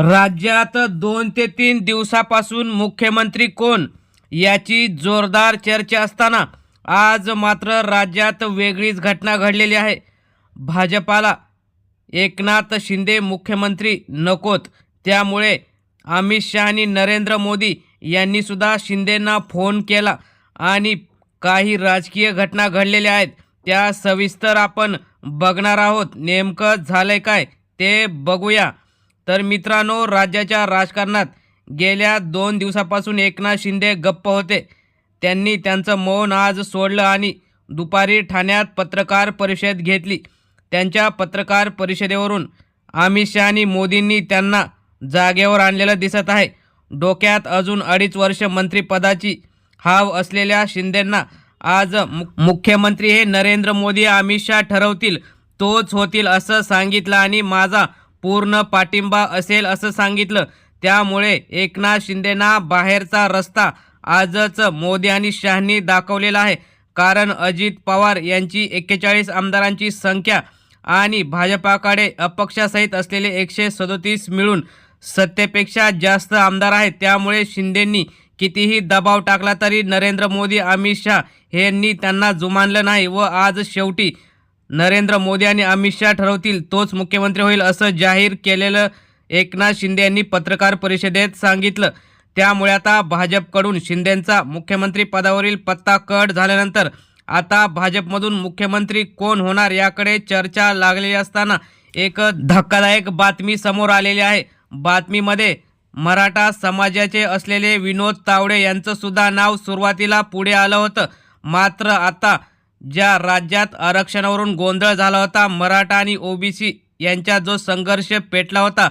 राज्यात दोन ते तीन दिवसापासून मुख्यमंत्री कोण याची जोरदार चर्चा असताना आज मात्र राज्यात वेगळीच घटना घडलेली आहे. भाजपाला एकनाथ शिंदे मुख्यमंत्री नकोत. त्यामुळे अमित शहा आणि नरेंद्र मोदी यांनीसुद्धा शिंदेंना फोन केला आणि काही राजकीय घटना घडलेल्या आहेत. त्या सविस्तर आपण बघणार आहोत. नेमकं झालं काय ते बघूया. तर मित्रांनो राज्याच्या राजकारणात गेल्या दोन दिवसापासून एकनाथ शिंदे गप्प होते. त्यांनी त्यांचं मौन आज सोडलं आणि दुपारी ठाण्यात पत्रकार परिषद घेतली. त्यांच्या पत्रकार परिषदेवरून अमित शहा आणि मोदींनी त्यांना जागेवर आणलेलं दिसत आहे. डोक्यात अजून अडीच वर्ष मंत्रिपदाची हाव असलेल्या शिंदेंना आज मु मुख्यमंत्री हे नरेंद्र मोदी अमित शहा ठरवतील तोच होतील असं सांगितलं आणि माझा पूर्ण पाठिंबा असेल असं सांगितलं. त्यामुळे एकनाथ शिंदेना बाहेरचा रस्ता आजच मोदी आणि शहानी दाखवलेला आहे. कारण अजित पवार यांची एक्केचाळीस आमदारांची संख्या आणि भाजपाकडे अपक्षासहित असलेले एकशे सदोतीस मिळून सत्तेपेक्षा जास्त आमदार आहेत. त्यामुळे शिंदेंनी कितीही दबाव टाकला तरी नरेंद्र मोदी अमित शहा यांनी त्यांना जुमानलं नाही व आज शेवटी नरेंद्र मोदी आणि अमित शहा ठरवतील तोच मुख्यमंत्री होईल असं जाहीर केलेलं एकनाथ शिंदे यांनी पत्रकार परिषदेत सांगितलं. त्यामुळे आता भाजपकडून शिंदेंचा मुख्यमंत्री पदावरील पत्ता कट झाल्यानंतर आता भाजपमधून मुख्यमंत्री कोण होणार याकडे चर्चा लागलेली असताना एक धक्कादायक बातमी समोर आलेली आहे. बातमीमध्ये मराठा समाजाचे असलेले विनोद तावडे यांचं सुद्धा नाव सुरुवातीला पुढे आलं होतं. मात्र आता ज्या राज्यात आरक्षणावरून गोंधळ झाला होता मराठा आणि ओबीसी यांचा जो संघर्ष पेटला होता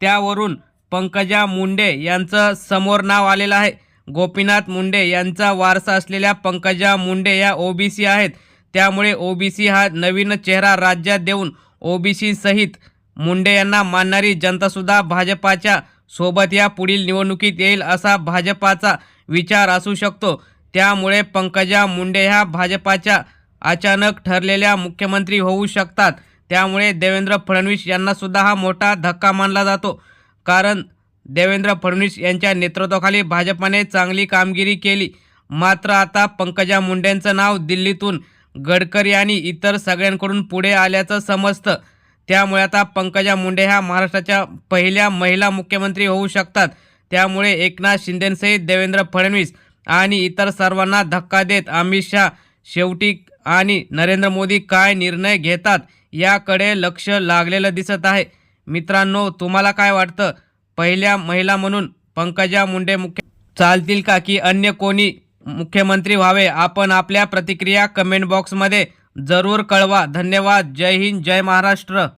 त्यावरून पंकजा मुंडे यांचं समोर नाव आलेलं आहे. गोपीनाथ मुंडे यांचा वारसा असलेल्या पंकजा मुंडे या ओबीसी आहेत. त्यामुळे ओबीसी हा नवीन चेहरा राज्यात देऊन ओबीसी सहित मुंडे यांना मानणारी जनतासुद्धा भाजपाच्या सोबत या पुढील निवडणुकीत येईल असा भाजपाचा विचार असू शकतो. त्यामुळे पंकजा मुंडे ह्या भाजपाच्या अचानक ठरलेल्या मुख्यमंत्री होऊ शकतात. त्यामुळे देवेंद्र फडणवीस यांनासुद्धा हा मोठा धक्का मानला जातो. कारण देवेंद्र फडणवीस यांच्या नेतृत्वाखाली भाजपाने चांगली कामगिरी केली. मात्र आता पंकजा मुंडेंचं नाव दिल्लीतून गडकरी आणि इतर सगळ्यांकडून पुढे आल्याचं समजतं. त्यामुळे आता पंकजा मुंडे ह्या महाराष्ट्राच्या पहिल्या महिला मुख्यमंत्री होऊ शकतात. त्यामुळे एकनाथ शिंदेसहित देवेंद्र फडणवीस आणि इतर सर्वांना धक्का देत अमित शहा शेवटी आणि नरेंद्र मोदी काय निर्णय घेतात याकडे लक्ष लागलेलं दिसत आहे. मित्रांनो तुम्हाला काय वाटतं? पहिल्या महिला म्हणून पंकजा मुंडे मुख्य चालतील का की अन्य कोणी मुख्यमंत्री व्हावे? आपण आपल्या प्रतिक्रिया कमेंट बॉक्समध्ये जरूर कळवा. धन्यवाद. जय हिंद. जय महाराष्ट्र.